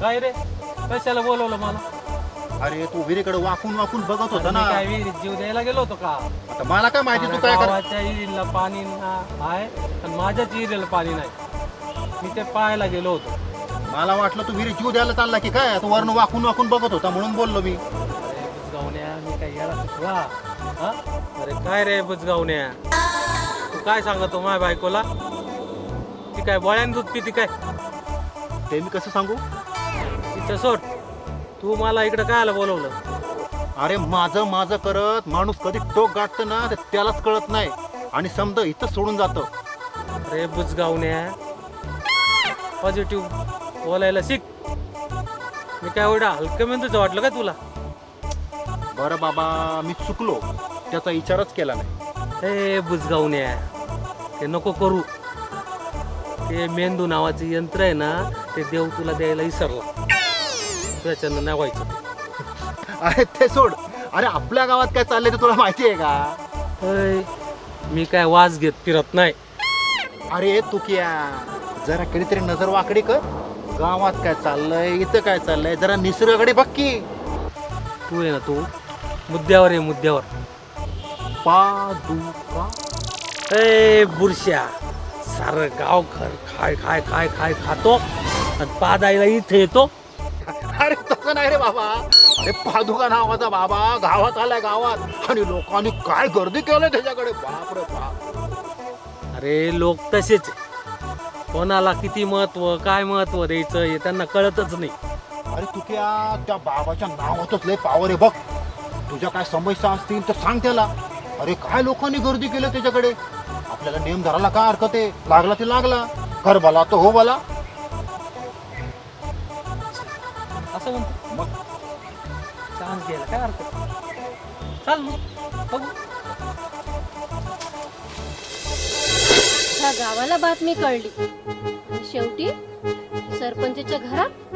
काय रे? कशाला बोलवलं मला? अरे तू विहिरीकडे वाकून वाकून बघत होता मी ना काय विहिरीत जीव द्यायला गेलो होतो का? आता मला काय माहिती तू काय कर गावाच्या विहिरीला पाणी ना- आहे आणि माझ्याच विहिरीला पाणी नाही. मी ते पाहायला गेलो होतो. मला वाटलं तू विहिरी जीव द्यायला चालला की काय? तू वरून वाकून वाकून बघत होता म्हणून बोललो मी. अरे बुजगावण्या मी काय याला सुचला हा? अरे काय रे बुजगावण्या? तू काय सांगतो माझ्या बायकोला? काय बळ्यान दूध पिती काय? ते मी कसं सांगू? तिथं सोड. तू मला इकडं कायला बोलवलं? अरे माझं माझं करत माणूस कधी टोक गाठतं ना ते त्यालाच कळत नाही. आणि समजा इथं सोडून जातं. अरे बुजगावण्या. पॉझिटिव्ह बोलायला शिक. मी काय एवढा हलकं मेंदूचं वाटलं का तुला? बरं बाबा मी चुकलो. त्याचा विचारच केला नाही. हे बुजगावण्या. ते नको करू. ते मेंदू नावाचं यंत्र आहे ना ते देव तुला द्यायला विसरला. त्याच्यानं नाही व्हायचं अरे ते सोड. अरे आपल्या गावात काय चाललंय ते तुला माहिती आहे का? अय, मी काय वाज घेत फिरत नाही. अरे तू किया जरा कधीतरी नजर वाकडी कर. गावात काय चाललंय इथं काय चाललंय जरा निसर्गाकडे बघ की. तू आहे ना तू. मुद्द्यावर आहे मुद्द्यावर. पादुका ए बुरश्या. सारं गाव घर खाय खाय खाय खाय खातो आणि पादायला इथे येतो. अरे तसं नाही रे बाबा. अरे पादुका नावाचा बाबा गावात आलाय गावात. आणि लोकांनी काय गर्दी केलं त्याच्याकडे? बाप रे बाप. अरे लोक तसेच. कोणाला किती महत्त्व काय महत्त्व द्यायचं हे त्यांना कळतच नाही. अरे तू क्या त्या बाबाच्या नावातच लय पावर आहे बघ. तुझ्या काय समस्या असतील तर सांग त्याला. अरे काय लोकांनी गर्दी केलं त्याच्याकडे? आपल्याला नेम धरायला काय हरकत आहे? लागला ते लागला. घर भला तो हो भला असं म्हणतो. मग चान्स घ्यायला काय हरकत नाही. चाल मग. बघू. ह्या गावाला बातमी कळली. आणि शेवटी सरपंचाच्या घरात?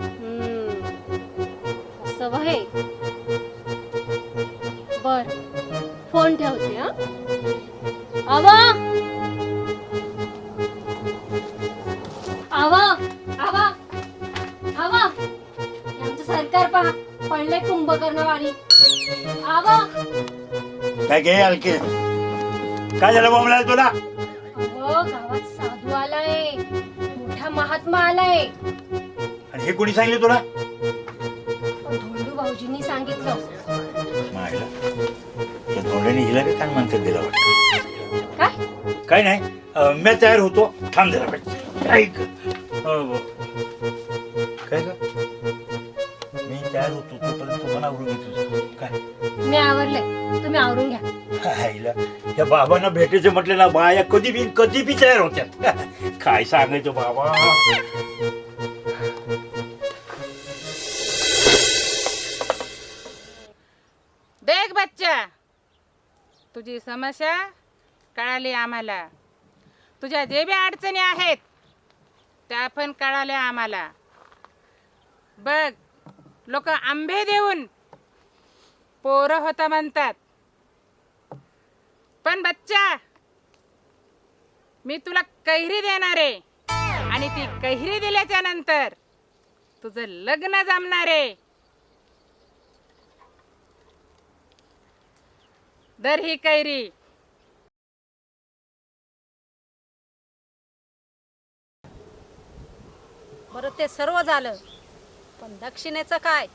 हम्म, असं वहे बर. फोन ठेवते हा. आवा आवा आवा आवा हे आमचं सरकार पहा पडले कुंभकर्णवाणी आवा काय घे हलके काय झालं बोंबला तुला? अहो गावात साधू आलाय. मोठा महात्मा आलाय. आणि हे कोणी सांगितलं तुला? धोंडू भाऊजींनी सांगितलं. मायला त्या धोंड्याने हिला काय काय नाही अं, मी तयार होतो. थांब जरा बाई. ऐक. हो, हो. काय ग? मी तयार होतो तोपर्यंत तू पण आवरून घे तुझं काय? मी आवरले. तुम्ही आवरून घ्या. आईला त्या बाबांना भेटायचं म्हटलं ना बाया कधी बी कधी बी तयार होत्यात. काय सांगायचं बाबा? देख बच्चा तुझी समस्या कळाली आम्हाला. तुझ्या जे बी अडचणी आहेत त्या पण कळाल्या आम्हाला. बघ लोक आंबे देऊन पोरं होता म्हणतात. पण बच्चा मी तुला कैरी देणार आहे आणि ती कैरी दिल्याच्या नंतर तुझं लग्न जमणार. आहे दर ही कैरी. बरं ते सर्व झालं. पण दक्षिणेचं काय?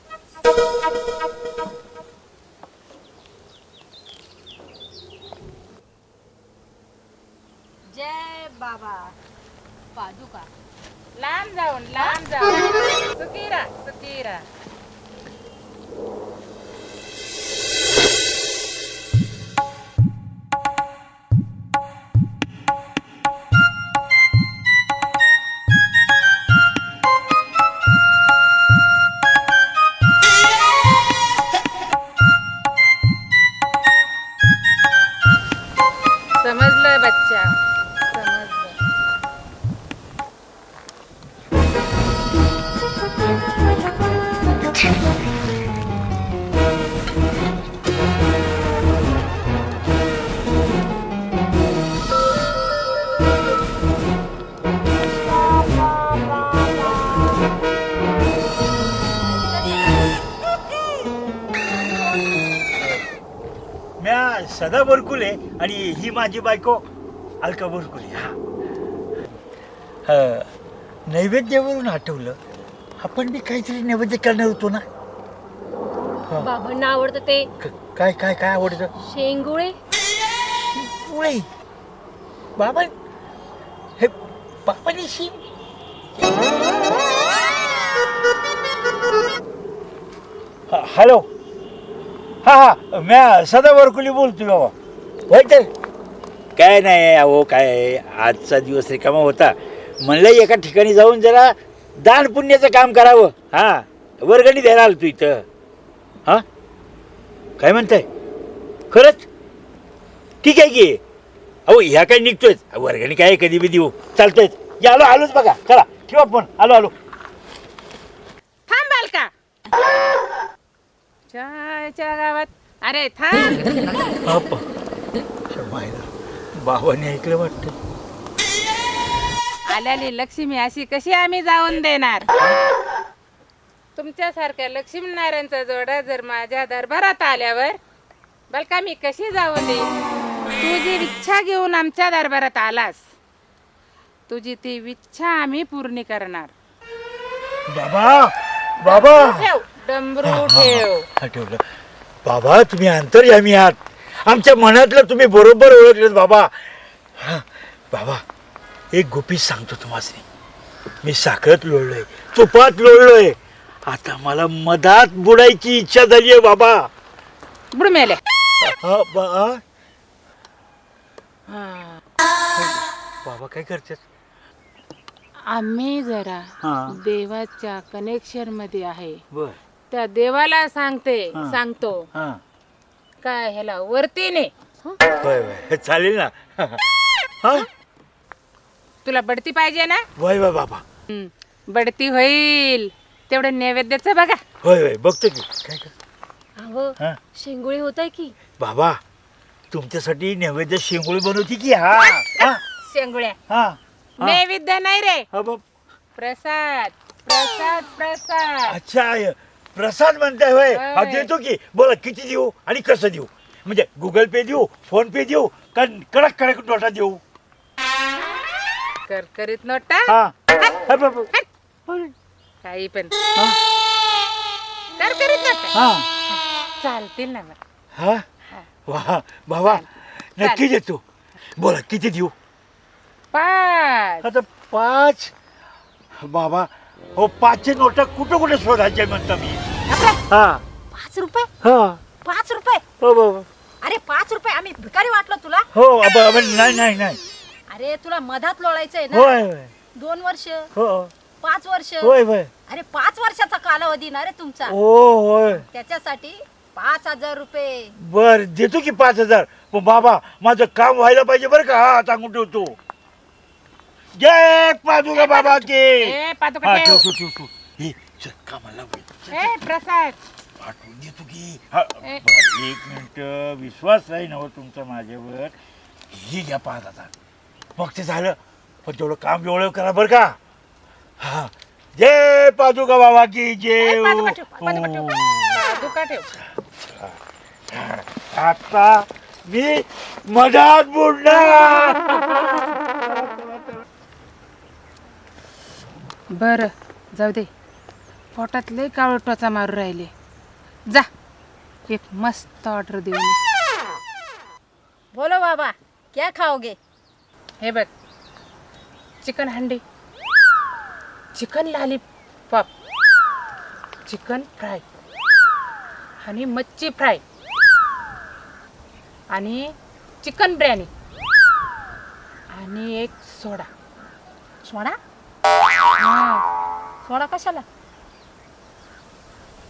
जय बाबा. पादुका. लांब जाऊन लांब जाऊन. सुकीरा सुकीरा. सदा बोरकुले आणि ही माझी बायको अलका बोरकुले हा. नैवेद्यावरून आठवलं. आपण बी काहीतरी नैवेद्य करणार होतो ना? बाबांना आवडतं ते. क- काय काय काय आवडतं? शेंगुळे. पोळे बाबा हे बाबाने शी हा, हॅलो. हा हा. म्या सदा वरकुली बोलतोय बाबा. होय तर? काय नाही अहो काय आजचा दिवस रिकामा होता. म्हणलं एका ठिकाणी जाऊन जरा दान पुण्याचं काम करावं. हा वर्गणी द्यायला आलो तू इथं. हा? काय म्हणताय? खरंच? ठीक आहे की. अहो ह्या काय निघतोय वर्गणी काय कधी बी देऊ. चालतंय. या आलो आलोच बघा. चला ठेवा फोन. आलो आलो. थांबाल का? च्या गावात? अरे थांब. बाबाने ऐकलं वाटतं. आल्याली लक्ष्मी अशी कशी आम्ही जाऊन देणार? तुमच्यासारख्या लक्ष्मीनारायणचा जोडा जर माझ्या दरबारात आल्यावर बलका मी कशी जाऊन देईन? तुझी इच्छा घेऊन आमच्या दरबारात आलास तुझी ती इच्छा आम्ही पूर्ण करणार. बाबा बाबा. ठेव. डमरू ठेव. हा, ठेवलं. बाबा तुम्ही अंतर्यामी आहात आमच्या मनातलं तुम्ही बरोबर ओळखलेत बाबा. हा बाबा एक गोपी सांगतो तुम्हाला मी साखरेत लोळलोय तुपात लोळलोय. आता मला मधात बुडायची इच्छा झाली आहे बाबा. बुड मेले हा, बा- हा? बाबा काय करतात आम्ही जरा हा. देवाच्या कनेक्शनमध्ये आहे. बर. त्या देवाला सांगते हा. सांगतो. हा. काय ह्याला वरती ने. होय होय. चालेल ना. हा? तुला बढती पाहिजे ना? वय वय बाबा. हं, बढती होईल. तेवढं नैवेद्याचं बघा. होय होय बघतो की. काय कर अहो हा. शेंगुळे होत आहे की. बाबा तुमच्यासाठी नैवेद्य शेंगोळी बनवती की हा? हा? शेंगुळ्या. हा. हा. नैवेद्य नाही रे. हा, बाप. प्रसाद प्रसाद प्रसाद. अच्छा. प्रसाद म्हणताय होय. हा देतो की. बोला किती देऊ आणि कसं देऊ? म्हणजे गुगल पे देऊ फोन पे देऊ का कडक कडक नोटा देऊ? करकरीत नोटा? हा. हा. काही पण. हा. करकरीत नोटा? हा. चालतील ना मग. हा? वा बाबा नक्की देतो. बोला किती देऊ? पाच. आता पाच. बाबा हो पाचशे नोट कुठं कुठं शोधायचे म्हणता मी? हा. पाच रुपये? हा. पाच रुपये? हो बाबा अरे पाच रुपये? आम्ही भिकारी वाटलो तुला. हो अबा अबा, नाही नाही नाही. अरे तुला मधात लोळायचंय ना? होय. दोन वर्ष? हो. पाच वर्ष? होय होय. अरे पाच वर्षाचा कालावधी ना रे तुमचा. हो होय. त्याच्यासाठी पाच हजार रुपये. बर देतो की पाच हजार. पण बाबा माझं काम व्हायला पाहिजे बरं का? हा सांगून ठेवतो. जय पादुका बाबा के. ए पादुका हा ठेव. ठेवतो ठेवतो हे चल कामाला होईल ए प्रसाद. पाठवून देतो की. हा, ए. बरं, एक मिनिट. विश्वास नाही नव तुमचा माझ्यावर. ही घ्या पाच हजार मग ते झालं. पण तेवढं काम एवढं करा बरं का. हा जय पादुका बाबा की जय ए, पादुका ठेव, पादुका ठेव. हो. पादुका ठेव. आता मी मधात बुडणार. बर जाऊ दे. पोटात लय कावळ टोचा मारू राहिले. जा एक मस्त ऑर्डर देऊन ये. बोलो बाबा क्या खाओगे? हे बघ chicken handi chicken lollipop chicken fry आणि मच्छी फ्राय आणि चिकन बिर्याणी आणि एक सोडा. सोडा? हा. सोडा कशाला?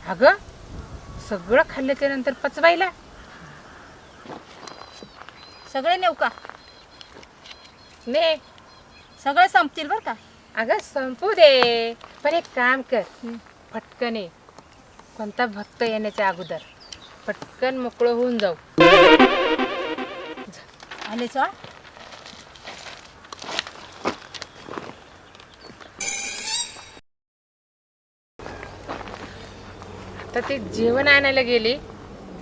अगं सगळं खाल्ल्याच्या नंतर पचवायला? सगळे नेऊ का? ने सगळे संपतील बर का? अगं संपू दे. पण एक काम कर. पटकन ये. कोणता भक्त येण्याच्या अगोदर. पटकन मोकळं होऊन जाऊ. आले चॉ तर ती जेवण आणायला गेली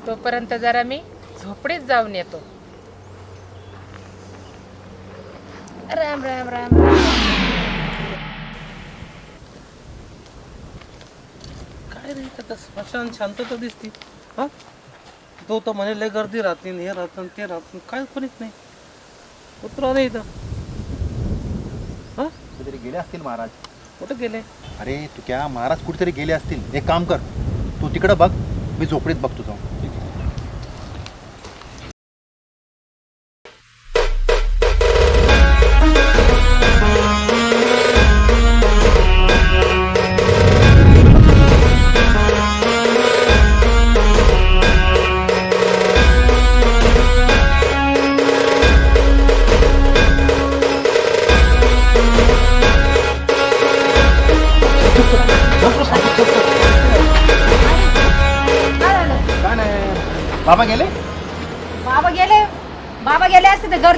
तोपर्यंत जरा मी झोपडीत जाऊन येतो. राम राम राम राम. काय रे इथं? कसं स्मशान शांतता दिसती. हा? तो तर म्हणे लय गर्दी राहते हे राहतं ते राहतं काय कोणीच नाही. उतरा नाही इथं. हा? कुठेतरी गेले असतील महाराज. कुठं गेले? अरे तू क्या? महाराज कुठेतरी गेले असतील. एक काम कर. तिकडं बघ मी झोपडीत बघतो जाऊन.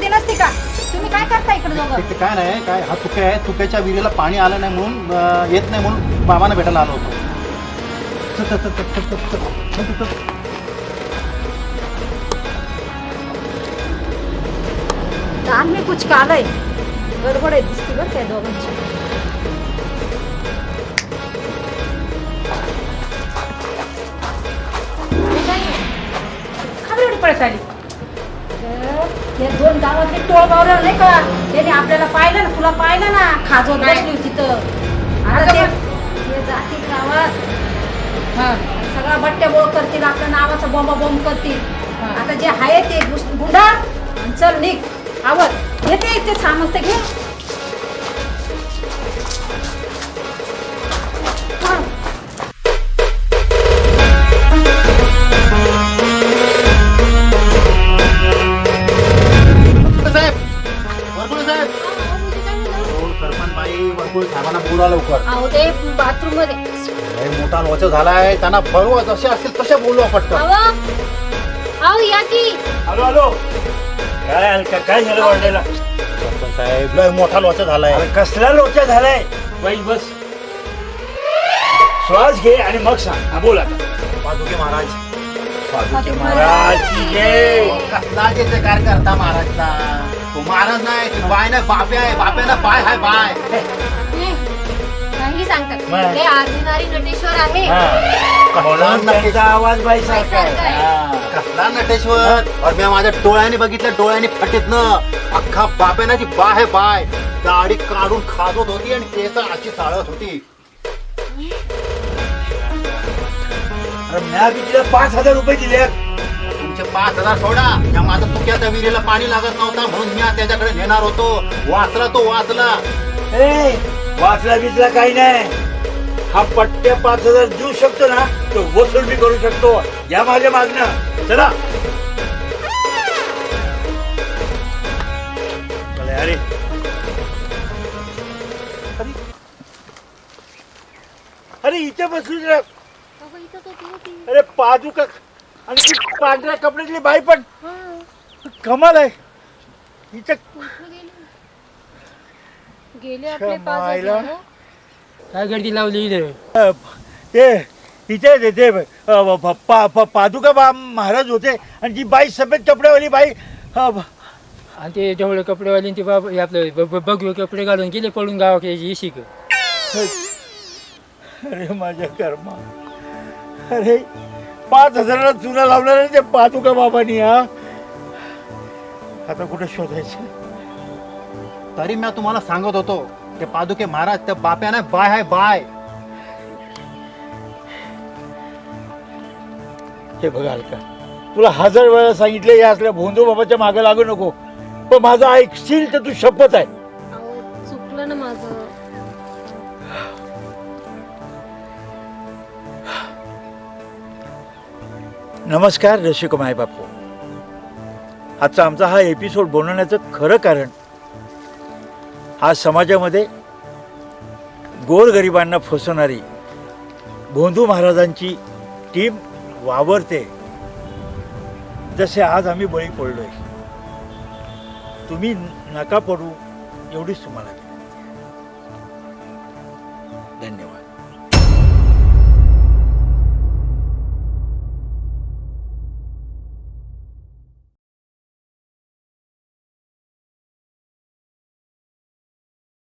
गर्दी नसती का? तुम्ही काय करता इकडे दोघं? ते- काय नाही काय हा तुक्या आहे. तुक्याच्या विहिरीला पाणी आलं नाही म्हणून अं, येत नाही म्हणून बाबांना भेटायला आलो होतो. चल, चल, चल, चल, चल, चल, चल, चल, चल, चल. दान मी कुछ कालय. गडबड आहे दिसती बरं त्या दोघांची. खबर एवढी पळत आली. हे दोन गावातले टोळ बावरा नाही का? त्याने आपल्याला पाहिलं ना तुला पाहिलं ना खाजवत नाही. बसली होती तर आता ते जातील गावात. हा. सगळा बट्ट्या बोळ करतील आपल्या नावाचा बॉम्बा बॉम्ब करतील. हा. आता जे आहे ते गुंडा चल निघ. आवड. येते ते सामान ते घे. वरकुळे साहेबांना बोला लवकर. अहो ते बाथरूममध्ये लय मोठा लोचा झालाय त्यांना बरोबर जसे असतील तसे बोलू आपण अहो अहो या की. Hello hello. काय अलका काय झालं वाढलेला? सरपंच साहेब लय मोठा लोचा झालाय. अरे कसला लोचा झालाय? By bus. श्वास घे आणि मग सांग. हा बोल आता. पादुके महाराज. पादुके महाराज. की जय. कसला जे जयकार करता महाराजचा तो महाराज नाही ती बाय नाही बाप्या आहे. बाप्याला बाय हाय बाय. काही सांगतात. ते नटेश्वर आहे. आवाज बाई. हा. कसला नटेश्वर. और मी माझ्या डोळ्याने बघितलं डोळ्याने फटीत न. अख्खा बाप्यानाची बाय बाय. दाढी काढून खाजत होती आणि केस अशी चाळत होती. म्या तिला पाच हजार रुपये दिले? तुमचे पाच हजार सोडा. या माझ्या तुक्याच्या विहिरीला पाणी लागत नव्हता म्हणून मी त्याच्याकडे नेणार होतो. वाचला तो वाचला. ए, वाचला बिचला काही नाही. हा पट्ट्या पाच हजार देऊ शकतो ना तो वसूल बी करू शकतो. या माझ्या मागणं. चला. अरे अरे. इथे अहो, इथं तो ती होती. अरे पादुका आणि ती पांढऱ्या कपड्यातली बाई पण. कमाल आहे. हिचं कुठं गेले? गेले आपले पाच मायला. हजार, हो. काय गर्दी लावली इथे अ, ते इथे ते- ते अ, प- पा- प- पादुका बा महाराज होते आणि ती बाई सफेद कपड्यावाली बाई अ, ब- आणि ते जवळ कपडेवाले ते बाब हे आपलं ब- ब- बघू कपडे घालून गेले पळून गावाकडे ग अरे माझ्या कर्मा अरे पाच हजाराला चुना लावणार ते पादुका बाबानी हा आता कुठे शोधायचं तरी मी तुम्हाला सांगत होतो ते पादुके महाराज त्या बाप्या नाही बाय हाय बाय. हे बघाल का तुला हजार वेळा सांगितले या असल्या भोंदू बाबाच्या मागे लागू नको. पण माझं ऐकशील तर तू शपथ आहे. अहो चुकलं ना माझं. नमस्कार रसिक माय बापू आजचा आमचा हा एपिसोड बनवण्याचं खरं कारण आज समाजामध्ये गोरगरिबांना फसवणारी भोंदू महाराजांची टीम वावरते. जसे आज आम्ही बळी पडलोय. तुम्ही नका पडू एवढीच तुम्हाला